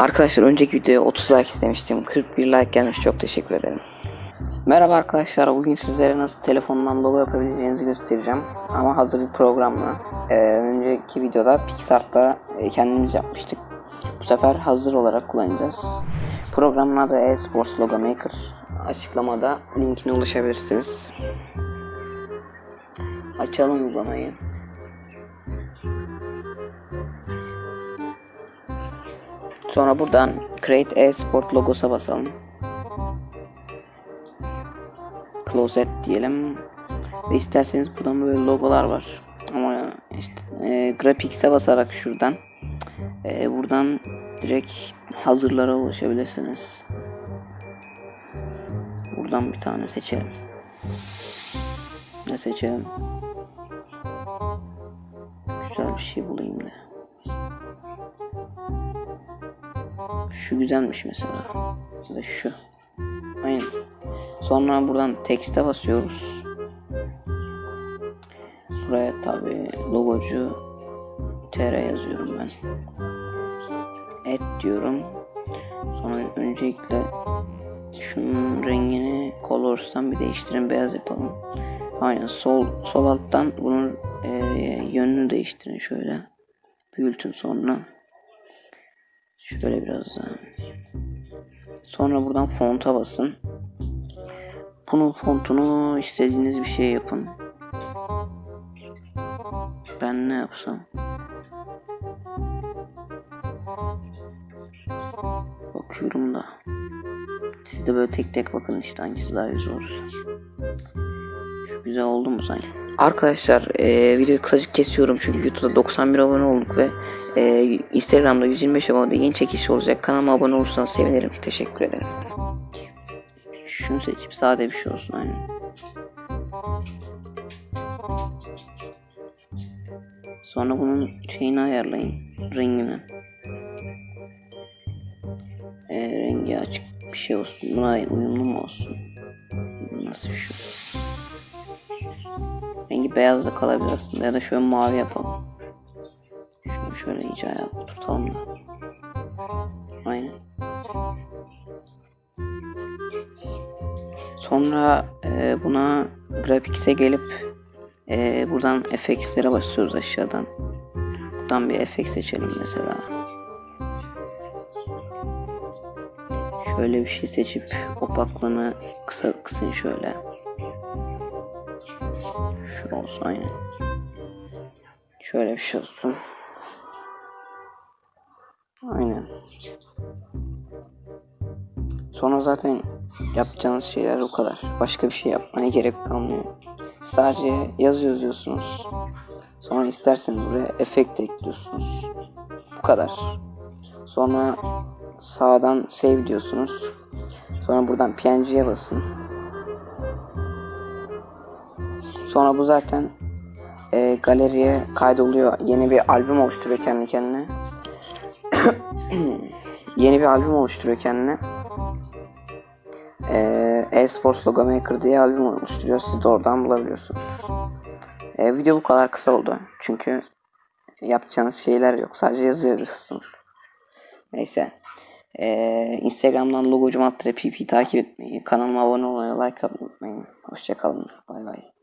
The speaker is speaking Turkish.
Arkadaşlar önceki videoya 30 like istemiştim. 41 like gelmiş. Çok teşekkür ederim. Merhaba arkadaşlar. Bugün sizlere nasıl telefondan logo yapabileceğinizi göstereceğim. Ama hazır bir programla. Ee, önceki videoda Pixart'ta e, kendimiz yapmıştık. Bu sefer hazır olarak kullanacağız. Programın adı eSports Logo Maker. Açıklamada linkine ulaşabilirsiniz. Açalım uygulamayı. Sonra buradan Create e-sport logosa basalım. Closet diyelim. Ve isterseniz buradan böyle logolar var. Ama işte e, Graphics'e basarak şuradan e, buradan direkt hazırlara ulaşabilirsiniz. Buradan bir tane seçelim. Ne seçelim? Güzel bir şey bulayım da. Şu güzelmiş mesela. Ya da şu. Aynen. Sonra buradan tekste basıyoruz. Buraya tabi logocu tr yazıyorum ben. Et diyorum. Sonra öncelikle şunun rengini colors'tan bir değiştirin beyaz yapalım. Aynen sol sol alttan bunun e, yönünü değiştirin şöyle. Büyütün sonra. Şöyle biraz daha. Sonra buradan fonta basın. Bunun fontunu istediğiniz bir şey yapın. Ben ne yapsam? Bakıyorum da. Siz de böyle tek tek bakın işte hangisi daha güzel olursa. Güzel oldu mu sanki? Arkadaşlar e, videoyu kısacık kesiyorum çünkü YouTube'da 91 abone olduk ve e, Instagram'da 125 abone yeni çekiş olacak. Kanalıma abone olursanız sevinirim. Teşekkür ederim. Şunu seçip sade bir şey olsun aynen. Sonra bunun şeyini ayarlayın. Rengini. E, rengi açık bir şey olsun. Buna uyumlu mu olsun? Nasıl bir şey olsun? Rengi beyaz da kalabilir aslında ya da şöyle mavi yapalım. Şunu şöyle iyice ayağa oturtalım da. Aynen. Sonra e, buna Graphics'e gelip e, buradan FX'lere basıyoruz aşağıdan. Buradan bir FX seçelim mesela. Şöyle bir şey seçip opaklığını kısa kısın şöyle. Şu olsun aynen. Şöyle bir şey olsun. Aynen. Sonra zaten yapacağınız şeyler o kadar. Başka bir şey yapmaya gerek kalmıyor. Sadece yazı yazıyorsunuz. Sonra isterseniz buraya efekt ekliyorsunuz. Bu kadar. Sonra sağdan save diyorsunuz. Sonra buradan PNG'ye basın. Sonra bu zaten e, galeriye kaydoluyor. Yeni bir albüm oluşturuyor kendi kendine. Yeni bir albüm oluşturuyor kendine. E, E-Sports Logo Maker diye albüm oluşturuyor. Siz de oradan bulabiliyorsunuz. E, video bu kadar kısa oldu. Çünkü yapacağınız şeyler yok. Sadece yazı yazıyorsunuz. Neyse. E, Instagram'dan logocum pp takip etmeyi, kanalıma abone olmayı, like atmayı unutmayın. Hoşçakalın. Bay bay.